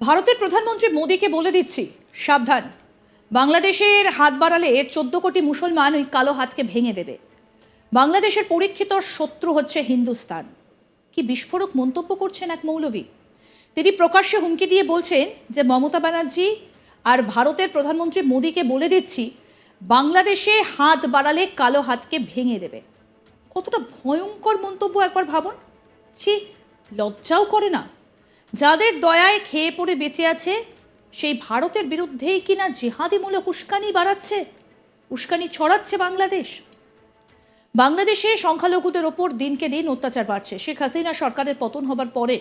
ভারতের প্রধানমন্ত্রী মোদীকে বলে দিচ্ছি, সাবধান। বাংলাদেশের হাত বাড়ালে চোদ্দ কোটি মুসলমান ওই কালো হাতকে ভেঙে দেবে। বাংলাদেশের পরীক্ষিত শত্রু হচ্ছে হিন্দুস্তান। কি বিস্ফোরক মন্তব্য করছেন এক মৌলভী তিনি প্রকাশ্যে হুমকি দিয়ে বলছেন যে মমতা ব্যানার্জি আর ভারতের প্রধানমন্ত্রী মোদীকে বলে দিচ্ছি, বাংলাদেশে হাত বাড়ালে কালো হাতকে ভেঙে দেবে। কতটা ভয়ঙ্কর মন্তব্য একবার ভাবুন। ছি, লজ্জাও করে না। যাদের দয়ায় খেয়ে পড়ে বেঁচে আছে, সেই ভারতের বিরুদ্ধেই কিনা জেহাদিমূলক উস্কানি বাড়াচ্ছে, উস্কানি ছড়াচ্ছে বাংলাদেশ? বাংলাদেশে সংখ্যালঘুদের ওপর দিনকে দিন অত্যাচার বাড়ছে। শেখ হাসিনা সরকারের পতন হবার পরে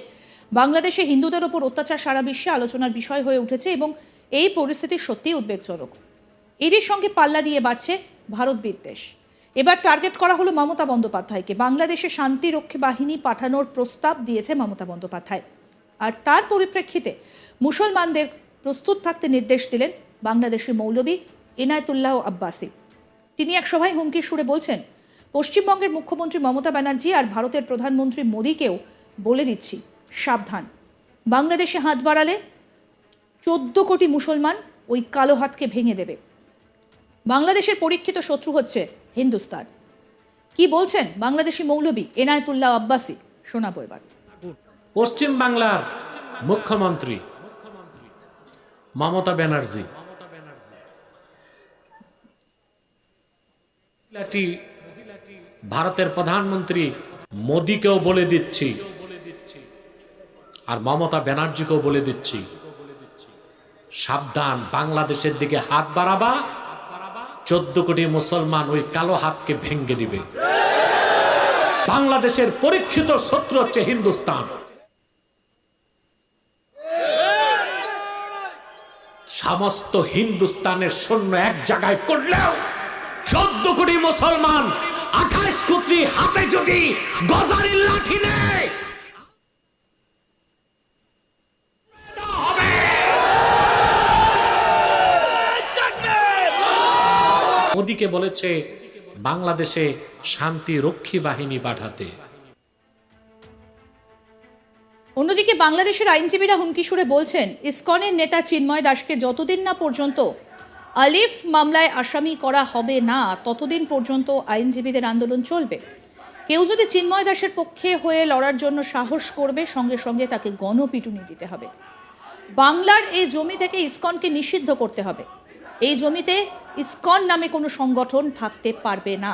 বাংলাদেশে হিন্দুদের ওপর অত্যাচার সারা বিশ্বে আলোচনার বিষয় হয়ে উঠেছে এবং এই পরিস্থিতি সত্যিই উদ্বেগজনক। এরই সঙ্গে পাল্লা দিয়ে বাড়ছে ভারত বিদ্বেষ। এবার টার্গেট করা হলো মমতা বন্দ্যোপাধ্যায়কে। বাংলাদেশে শান্তিরক্ষী বাহিনী পাঠানোর প্রস্তাব দিয়েছে মমতা বন্দ্যোপাধ্যায়। আর তার পরিপ্রেক্ষিতে মুসলমানদের প্রস্তুত থাকতে নির্দেশ দিলেন বাংলাদেশের মৌলবী এনায়তুল্লাহ আব্বাসী। তিনি এক সভায় হুমকি সুরে বলছেন, পশ্চিমবঙ্গের মুখ্যমন্ত্রী মমতা ব্যানার্জি আর ভারতের প্রধানমন্ত্রী মোদীকেও বলে দিচ্ছি, সাবধান। বাংলাদেশে হাত বাড়ালে চোদ্দ কোটি মুসলমান ওই কালো হাতকে ভেঙে দেবে। বাংলাদেশের পরীক্ষিত শত্রু হচ্ছে হিন্দুস্তান। কি বলছেন বাংলাদেশি মৌলবী এনায়তুল্লাহ আব্বাসী? শোনাবো এবার। পশ্চিম বাংলার মুখ্যমন্ত্রী মমতা ব্যানার্জি। ভারতের প্রধানমন্ত্রী মোদীকেও বলে দিচ্ছি আর মমতা ব্যানার্জিকেও বলে দিচ্ছি। সাবধান, বাংলাদেশের দিকে হাত বাড়াবা। চোদ্দ কোটি মুসলমান ওই কালো হাতকে ভেঙ্গে দিবে। বাংলাদেশের পরীক্ষিত শত্রু হচ্ছে হিন্দুস্তান। সমস্ত হিন্দুস্তানের সৈন্য এক জায়গায় করলেও চোদ্দ কোটি মুসলমান আঠাশ কোটি হাতে যদি গজারির লাঠি নেয়। মোদীকে বলেছে, বাংলাদেশে শান্তি রক্ষী বাহিনী পাঠাতে অন্যদিকে বাংলাদেশের আইনজীবীরা হুমকি সুরে বলছেন, ইসকনের নেতা চিন্ময় দাসকে যতদিন না পর্যন্ত আলিফ মামলায় আসামি করা হবে না, ততদিন পর্যন্ত আইনজীবীদের আন্দোলন চলবে। কেউ যদি চিন্ময় দাসের পক্ষে হয়ে লড়ার জন্য সাহস করবে, সঙ্গে সঙ্গে তাকে গণপিটুনি দিতে হবে। বাংলার এই জমি থেকে ইসকনকে নিষিদ্ধ করতে হবে। এই জমিতে ইসকন নামে কোনো সংগঠন থাকতে পারবে না।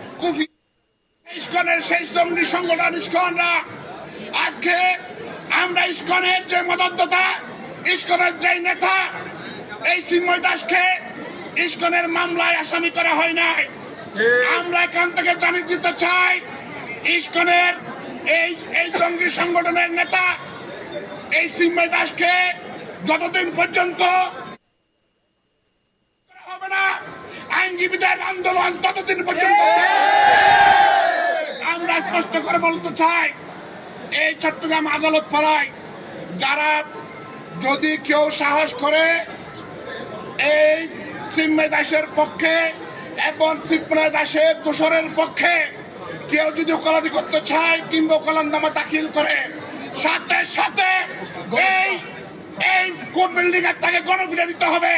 কুফি ইস্কনের সেই জঙ্গি সংগঠন ইস্কনরা। আজকে আমরা ইস্কনের যে মদতদাতা ইস্কনের যে নেতা, এই চিন্ময় দাসকে ইস্কনের মামলায় আসামি করা হয় নাই। আমরা এখান থেকে জানিয়ে দিতে চাই, ইস্কনের এই এই জঙ্গি সংগঠনের নেতা, এই চিন্ময় দাসকে যতদিন পর্যন্ত হবে না আইনজীবীদের আন্দোলন ততদিন পর্যন্ত আমরা স্পষ্ট করে বলতে চাই এই চট্টগ্রাম আদালত পাড়ায় যারা যদি কেউ সাহস করে এই চিন্ময় দাসের পক্ষে এবং চিন্ময় দাসের দোসরের পক্ষে কেউ যদি ওকালাতি করতে চায় কিংবা ওকালান্দামা দাখিল করে সাথে সাথে এই এই কোর্ট বিল্ডিং এর তাকে গণফিরে দিতে হবে।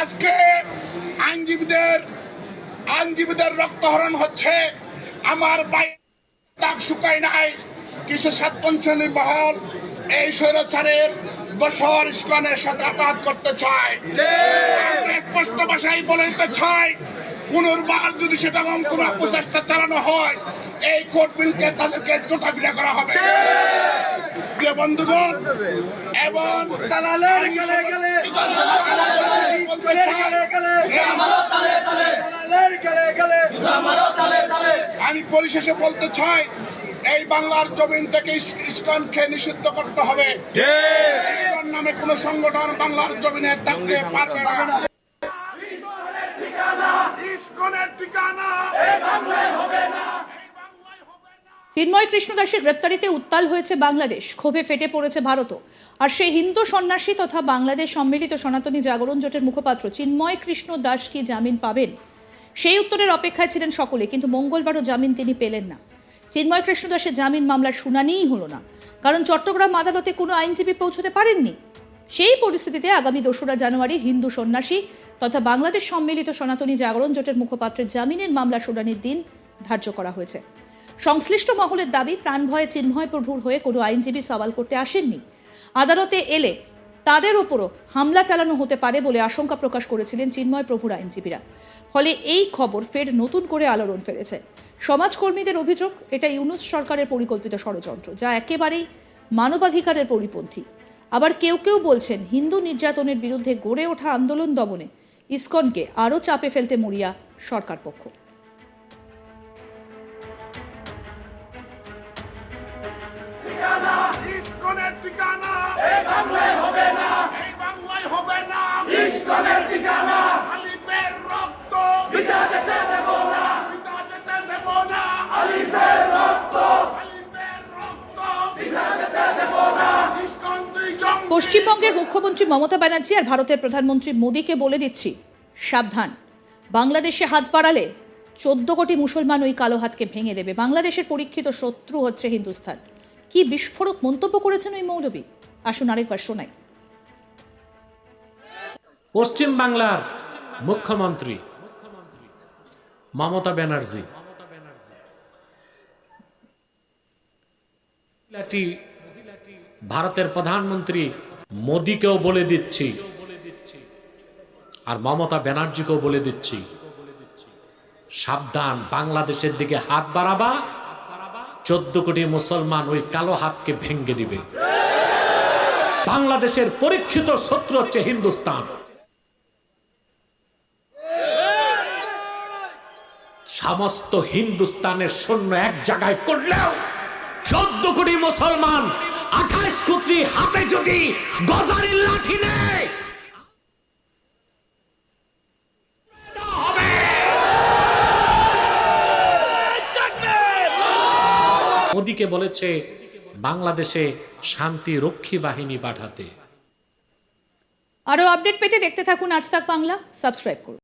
আজকে আইনজীবীদের আইনজীবীদের রক্তহরণ হচ্ছে। আমার দাগ শুকায় নাই। কিছু সাতপঞ্চলী মহল এই স্বৈরাচারের দোসর ইস্কনের সাথে আঘাত করতে চায়। স্পষ্ট ভাষায় বলে দিতে চাই পুনর্বার যদি সেটা কোন প্রচেষ্টা চালানো হয় এই কোর্ট বিলকে তাদেরকে জোটাফিরা করা হবে। আমি পরিশেষে বলতে চাই এই বাংলার জমিন থেকে ইস্কনকে নিষিদ্ধ করতে হবে। ইস্কন নামে কোন সংগঠন বাংলার জমিনে থাকতে পারবে না। চিন্ময় কৃষ্ণ দাসের গ্রেপ্তারিতে উত্তাল হয়েছে বাংলাদেশ, ক্ষোভে ফেটে পড়েছে ভারতও। আর সেই হিন্দু সন্ন্যাসী তথা বাংলাদেশ সম্মিলিত সনাতনী জাগরণ জোটের মুখপাত্র চিন্ময় কৃষ্ণ দাস কি জামিন পাবেন? সেই উত্তরের অপেক্ষায় ছিলেন সকলে, কিন্তু মঙ্গলবারও জামিন তিনি পেলেন না। চিন্ময় কৃষ্ণ দাসের জামিন মামলার শুনানিই হলো না। কারণ চট্টগ্রাম আদালতে কোনো আইনজীবী পৌঁছতে পারেননি। সেই পরিস্থিতিতে আগামী দোসরা জানুয়ারি হিন্দু সন্ন্যাসী তথা বাংলাদেশ সম্মিলিত সনাতনী জাগরণ জোটের মুখপাত্রের জামিনের মামলা শুনানির দিন ধার্য করা হয়েছে। সংশ্লিষ্ট মহলের দাবি, প্রাণ ভয়ে চিন্ময় প্রভুর হয়ে কোনো আইনজীবী সওয়াল করতে আসেননি। আদালতে এলে তাদের ওপরও হামলা চালানো হতে পারে বলে আশঙ্কা প্রকাশ করেছিলেন চিন্ময় প্রভুর আইনজীবীরা। ফলে এই খবর ফের নতুন করে আলোড়ন ফেলেছে। সমাজকর্মীদের অভিযোগ, এটা ইউনুস সরকারের পরিকল্পিত ষড়যন্ত্র, যা একেবারেই মানবাধিকারের পরিপন্থী। আবার কেউ কেউ বলছেন, হিন্দু নির্যাতনের বিরুদ্ধে গড়ে ওঠা আন্দোলন দমনে ইসকনকে আরও চাপে ফেলতে মরিয়া সরকার পক্ষ। পশ্চিমবঙ্গের মুখ্যমন্ত্রী মমতা ব্যানার্জি আর ভারতের প্রধানমন্ত্রী মোদীকে বলে দিচ্ছি, সাবধান। বাংলাদেশে হাত বাড়ালে চোদ্দ কোটি মুসলমান ওই কালো হাতকে ভেঙে দেবে। বাংলাদেশের পরীক্ষিত শত্রু হচ্ছে হিন্দুস্তান কি বিস্ফোরক মন্তব্য করেছেন ওই মৌলবী? আসুন আরেকবার শোনাই। পশ্চিম বাংলার মুখ্যমন্ত্রী মমতা ব্যানার্জি। ভারতের প্রধানমন্ত্রী মোদীকেও বলে দিচ্ছি। আর মমতা ব্যানার্জিকেও বলে দিচ্ছি। সাবধান, বাংলাদেশের দিকে হাত বাড়াবা। চোদ্দ কোটি মুসলমান ওই কালো হাতকে ভেঙ্গে দিবে। বাংলাদেশের পরীক্ষিত শত্রু হচ্ছে হিন্দুস্তান। সমস্ত হিন্দুস্তানের সৈন্য এক জায়গায় করলেও চোদ্দ কোটি মুসলমান কোটি হাতে যদি গজারির লাঠি নেয় হবে। মোদীকে বলেছে বাংলাদেশে শান্তি রক্ষী বাহিনী পাঠাতে আরও আপডেট পেতে দেখতে থাকুন আজ তাক বাংলা সাবস্ক্রাইব করুন